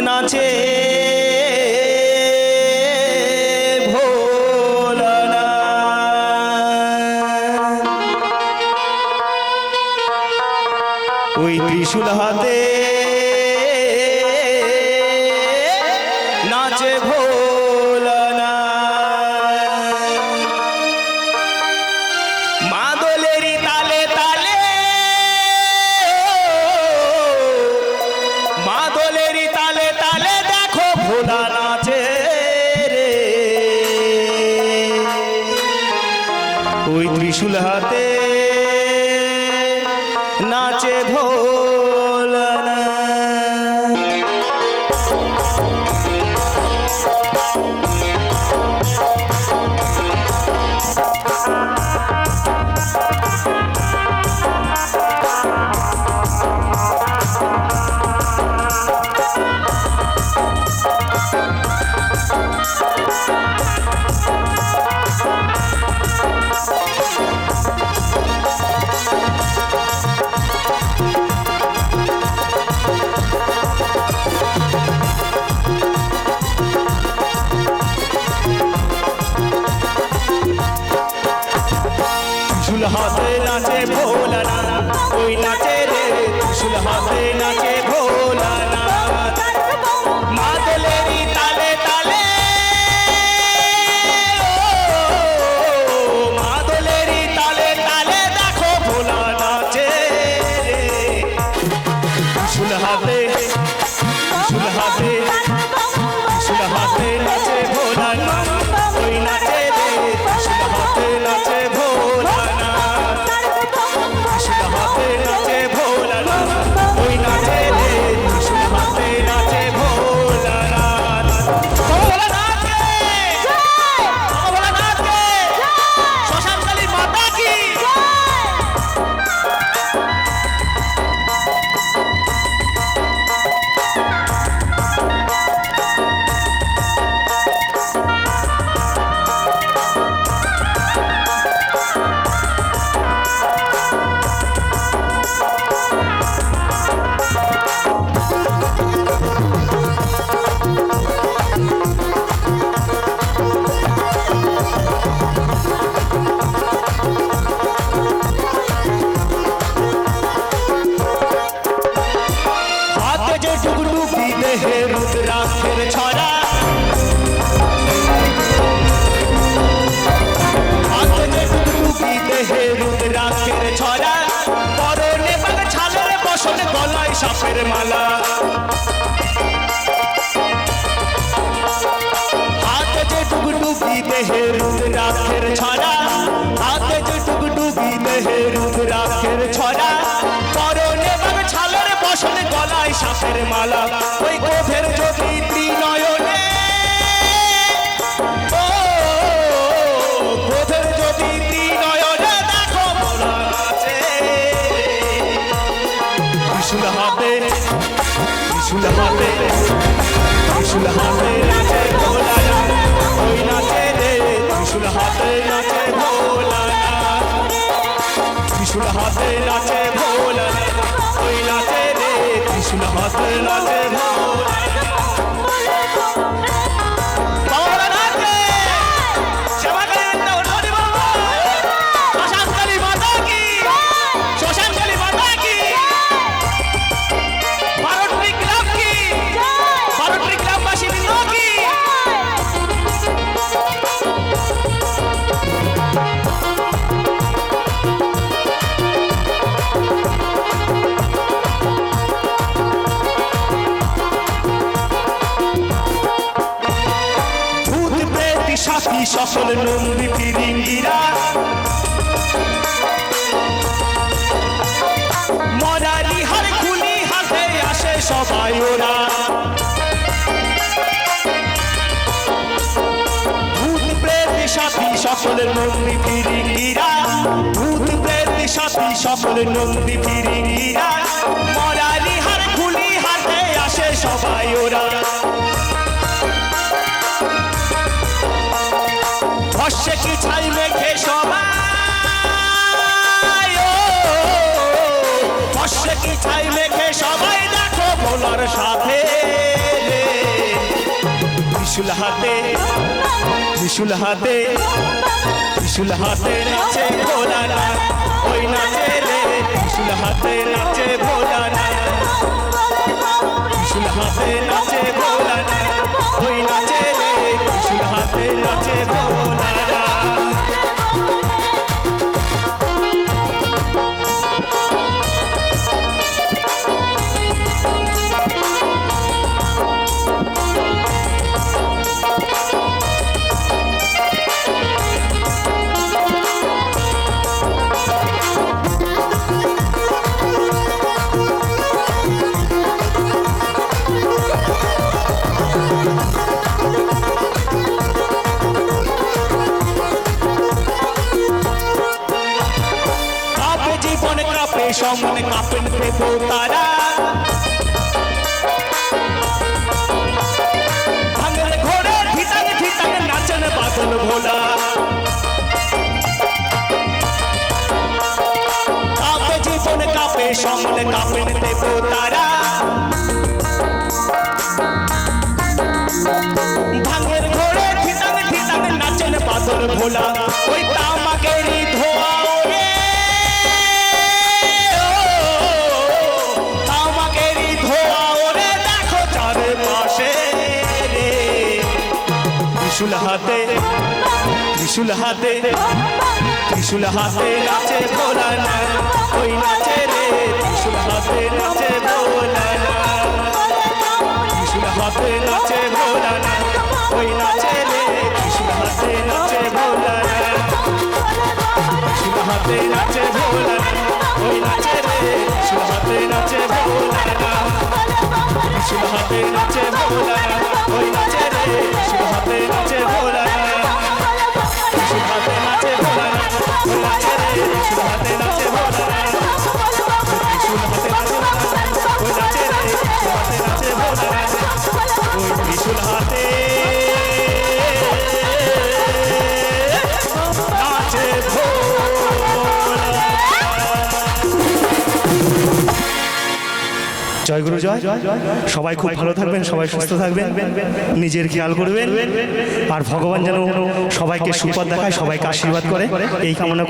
নাচে ওই ত্রিশুল হাতে নাচে ভো মাদলেরই তালে তালে છે. মালা। হাতে যে ডুবডুবি দেহে রূপ রাখের ছড়া, হাতে যে ডুবডুবি দেহে রূপ রাখের ছড়া পরনে বাগ ছালের বসনে গলায় সাপের মালা। ওই গোফের ত্রিশুল হাতে নাচে ভোলা ওই নাচে রে ত্রিশুল হাতে নাচে সাথী সফল নন্দিতি রিঙ্গিরা মরারি হার খুলি হাতে আসে সবাই ওরা। সাথী সকল নন্দী ফিরিঙ্গিরা ভূত প্রেত সাথী সকল নন্দী ফিরিঙ্গিরা মরারি হার খুলি হাতে আসে সবাই ওরা। সাথে ত্রিশুল হাতে ত্রিশুল হাতে ত্রিশুল হাতে নাচে ভোলানাথ, ওই নাচে রে। ত্রিশুল হাতে নাচে ভোলানাথ, ত্রিশুল হাতে নাচে ভোলানাথ। কাপে কাপেন দেব তারা ভাঙের ঘোড়ে ধিটাং ধিটাং নাচন বাদল ভোলা। কাপে জীবন, কাপে সমন কাপেন দেব তারা। ভাঙের ঘোড়ে ধিটাং ধিটাং নাচন বাদল ভোলা। ওই তামাকেরই ত্রিশুল হাতে ত্রিশুল হাতে ত্রিশুল হাতে নাচে ভোলা না ওই নাচে রে, ত্রিশুল হাতে নাচে ভোলা না ত্রিশুল হাতে নাচে ভোলা না ওই নাচে রে, ত্রিশুল হাতে নাচে ভোলা ত্রিশুল হাতে নাচে ওই নাচে রে, ত্রিশুল হাতে নাচে ত্রিশুল হাতে নাচে ওই নাচে জয় গুরু, জয়। সবাই খুব ভালো থাকবেন, সবাই সুস্থ থাকবেন। নিজের খেয়াল করবেন। আর ভগবান যেন সবাইকে সুপথ দেখায়, সবাইকে আশীর্বাদ করে। এই কামনা